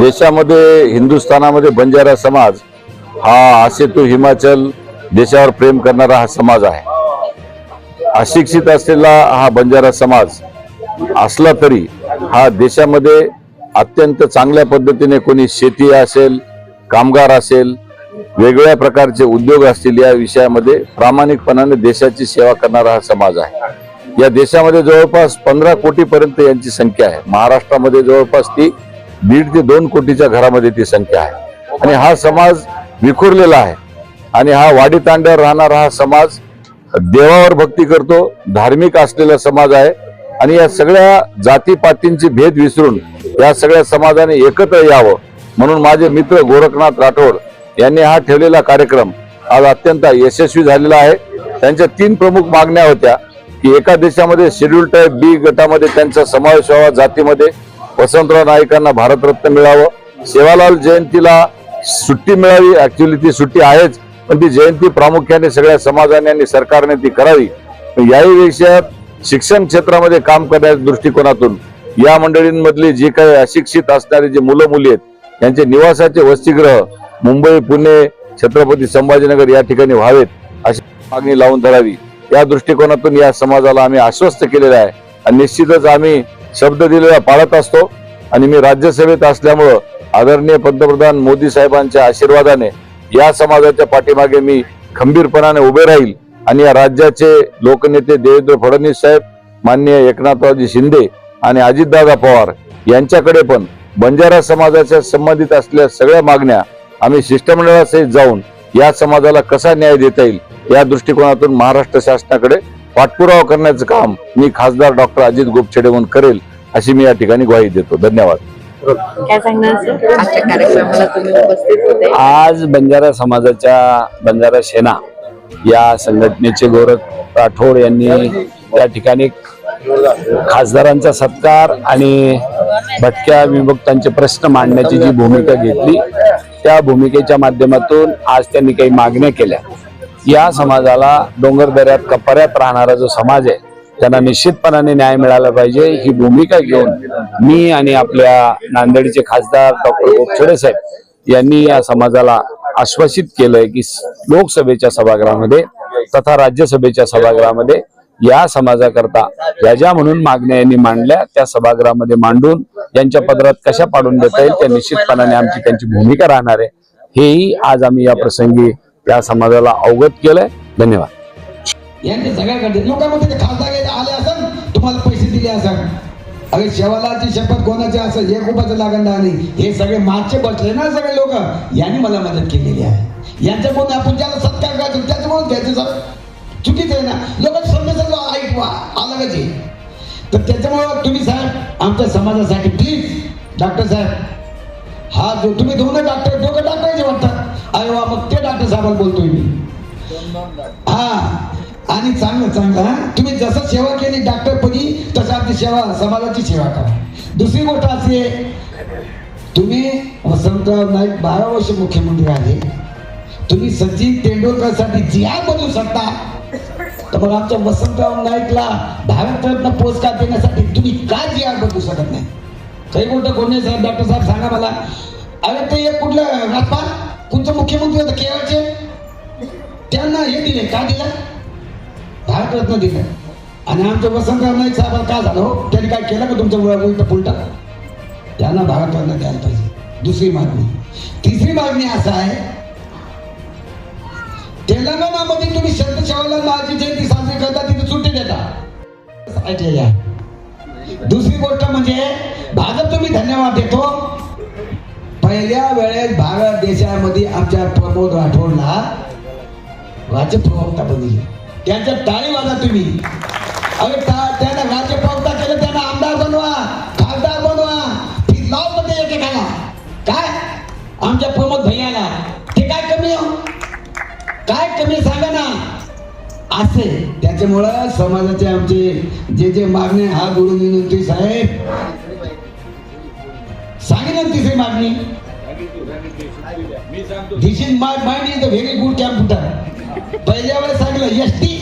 देशामध्ये हिंदुस्थानामध्ये बंजारा समाज हा आसेतू हिमाचल देशावर प्रेम करणारा हा समाज आहे. अशिक्षित असलेला हा बंजारा समाज असला तरी हा देशामध्ये अत्यंत चांगल्या पद्धतीने कोणी शेती असेल कामगार असेल वेगवेगळ्या प्रकारचे उद्योग असतील या विषयामध्ये प्रामाणिकपणाने देशाची सेवा करणारा हा समाज आहे. या देशामध्ये जवळपास पंधरा कोटी पर्यंत यांची संख्या आहे. महाराष्ट्रामध्ये जवळपास ती दीड ते दोन कोटीच्या घरामध्ये ती संख्या आहे. आणि हा समाज विखुरलेला आहे. आणि हा वाडी तांड्यावर राहणारा हा समाज देवावर भक्ती करतो धार्मिक असलेला समाज आहे. आणि या सगळ्या जातीपातींचे भेद विसरून या सगळ्या समाजाने एकत्र यावं म्हणून माझे मित्र गोरखनाथ राठोड यांनी हा ठेवलेला कार्यक्रम आज अत्यंत यशस्वी झालेला आहे. त्यांच्या तीन प्रमुख मागण्या होत्या. की एका देशामध्ये शेड्यूल टाईप बी गटामध्ये त्यांचा समावेश व्हावा जातीमध्ये. वसंतराव नाईकांना भारतरत्न मिळावं. सेवालाल जयंतीला सुट्टी मिळावी. ऍक्च्युली ती सुट्टी आहेच पण ती जयंती प्रामुख्याने सगळ्या समाजाने आणि सरकारने ती करावी. याही विषयात शिक्षण क्षेत्रामध्ये काम करण्याच्या दृष्टिकोनातून या मंडळींमधली जी काही अशिक्षित असणारी जी मुलं मुली आहेत त्यांचे निवासाचे वसतिगृह मुंबई पुणे छत्रपती संभाजीनगर या ठिकाणी व्हावेत अशी मागणी लावून धरावी. या दृष्टिकोनातून या समाजाला आम्ही आश्वस्त केलेलं आहे. आणि निश्चितच आम्ही शब्द दिलेला पाळत असतो आणि मी राज्यसभेत असल्यामुळं आदरणीय पंतप्रधान मोदी साहेबांच्या आशीर्वादाने या समाजाच्या पाठीमागे मी खंबीरपणाने उभे राहील. आणि या राज्याचे लोकनेते देवेंद्र फडणवीस साहेब माननीय एकनाथरावजी शिंदे आणि अजितदादा पवार यांच्याकडे पण बंजारा समाजाच्या संबंधित असलेल्या सगळ्या मागण्या आम्ही शिष्टमंडळासहित जाऊन या समाजाला कसा न्याय देता येईल या दृष्टिकोनातून महाराष्ट्र शासनाकडे पाठपुरावा करण्याचं काम मी खासदार डॉक्टर अजित गोपछेडे म्हणून करेल अशी मी या ठिकाणी ग्वाही देतो. धन्यवाद. काय सांगणार सर? आजच्या कार्यक्रमाला तुम्ही उपस्थित होते. आज बंजारा समाजाच्या बंजारा सेना या संघटनेचे गोरख राठोड यांनी त्या ठिकाणी खासदारांचा सत्कार आणि भटक्या विमुक्तांचे प्रश्न मांडण्याची जी भूमिका घेतली त्या भूमिकेच्या माध्यमातून आज त्यांनी काही मागण्या केल्या. या समाजाला डोंगरदऱ्यात कपाऱ्यात राहणारा जो समाज आहे त्यांना निश्चितपणाने न्याय मिळाला पाहिजे. ही भूमिका घेऊन मी आणि आपल्या नांदेडचे खासदार डॉक्टर गोपछडे साहेब यांनी या समाजाला आश्वासित केलंय की लोकसभेच्या सभागृहामध्ये तथा राज्यसभेच्या सभागृहामध्ये या समाजाकरता या ज्या म्हणून मागण्या यांनी मांडल्या त्या सभागृहामध्ये मांडून यांच्या पदरात कशा पाडून देता येईल त्या निश्चितपणाने आमची त्यांची भूमिका राहणार आहे. हेही आज आम्ही या प्रसंगी या समाजाला अवगत केलंय. धन्यवाद. यांचे सगळ्याकडे लोकांमध्ये खासदार आले असन तुम्हाला पैसे दिले असन. अरे शेवालाची शपथ कोणाची असं एक रुपयाचं लागणार नाही हे सगळे मागचे बसले ना सगळे लोक. यांनी मला मदत केलेली आहे. यांच्याकडून आपण ज्याला सत्कार करायचं त्याच्यामुळे घ्यायचं सर. चुकीचं आहे ना. लोक समजायचं ऐकवा आलं कधी तर त्याच्यामुळं तुम्ही साहेब आमच्या समाजासाठी प्लीज डॉक्टर साहेब हा जो तुम्ही दोन डॉक्टर दोघं डॉक्टरचे वाटतात अरे वा मग ते डॉक्टर साहेबांना बोलतोय मी. हा आणि चांगलं चांगलं तुम्ही जसं सेवा केली डॉक्टर पदी तसं आपली सेवा समाजाची सेवा करा. दुसरी गोष्ट अशी आहे तुम्ही वसंतराव नाईक बारा वर्ष मुख्यमंत्री आले तुम्ही सचिन तेंडुलकरसाठी जी आर बनवू शकता. तर मग आमच्या वसंतराव नाईकला भारतरत्न पुरस्कार देण्यासाठी तुम्ही काय जी आर बनवू शकत नाही? काही गोष्ट कोणी साहेब डॉक्टर साहेब सांगा मला. अरे ते एक कुठलं राजपाल मुख्यमंत्री होते केरळचे त्यांना हे दिले. का दिलं? भारतरत्न दिलं. आणि आमच्या वसंतराव नाईक साहेबांना का झालं हो? त्यांनी काय केलं का तुमचं उलट पुलट? त्यांना भारतरत्न द्यायला पाहिजे. दुसरी मागणी. तिसरी मागणी असं आहे तेलंगणामध्ये तुम्ही संत शेवालाल महाराजची जयंती साजरी करता तिथे सुट्टी देता. दुसरी गोष्ट म्हणजे भाजप तुम्ही धन्यवाद देतो. पहिल्या वेळेस भारत देशामध्ये आमच्या प्रमोद राठोडला राज्यप्रवक्ता बनले. त्यांच्या टाळी वाजा तुम्ही. अरे टा- त्यांना राज्यप्रवक्ता केलं त्यांना आमदार बनवा खासदार बनवा. ती लावमध्ये एकेकाला. काय? आमच्या प्रमोद भैयाला. ते काय कमी हो? काय कमी सांगा ना. असे. त्याच्यामुळं समाजाचे आमचे जे जे मागणे हा गुरु विनंती साहेब विनंती ना मागणी. This is my mind is a very good computer पहिल्या वेळेस सांगितलं एस टी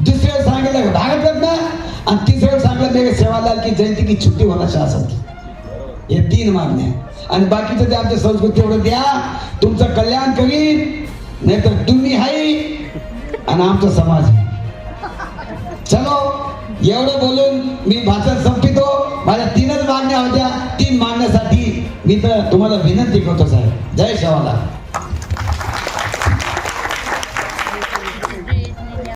दुसऱ्या वेळेस सांगितलं भारतरत्न. आणि तिसऱ्या वेळेस सांगितलं मेरे सेवालाल की जयंती की छुट्टी होणार शासन हे. तीन मागण्या आणि बाकीचं ते आमच्या संस्कृती एवढं द्या. तुमचं कल्याण करीन नाहीतर तुम्ही हाय आणि आमचा समाज. चलो एवढं बोलून मी भाषण तुम्हाला विनंती करतो साहेब. जय शेवाला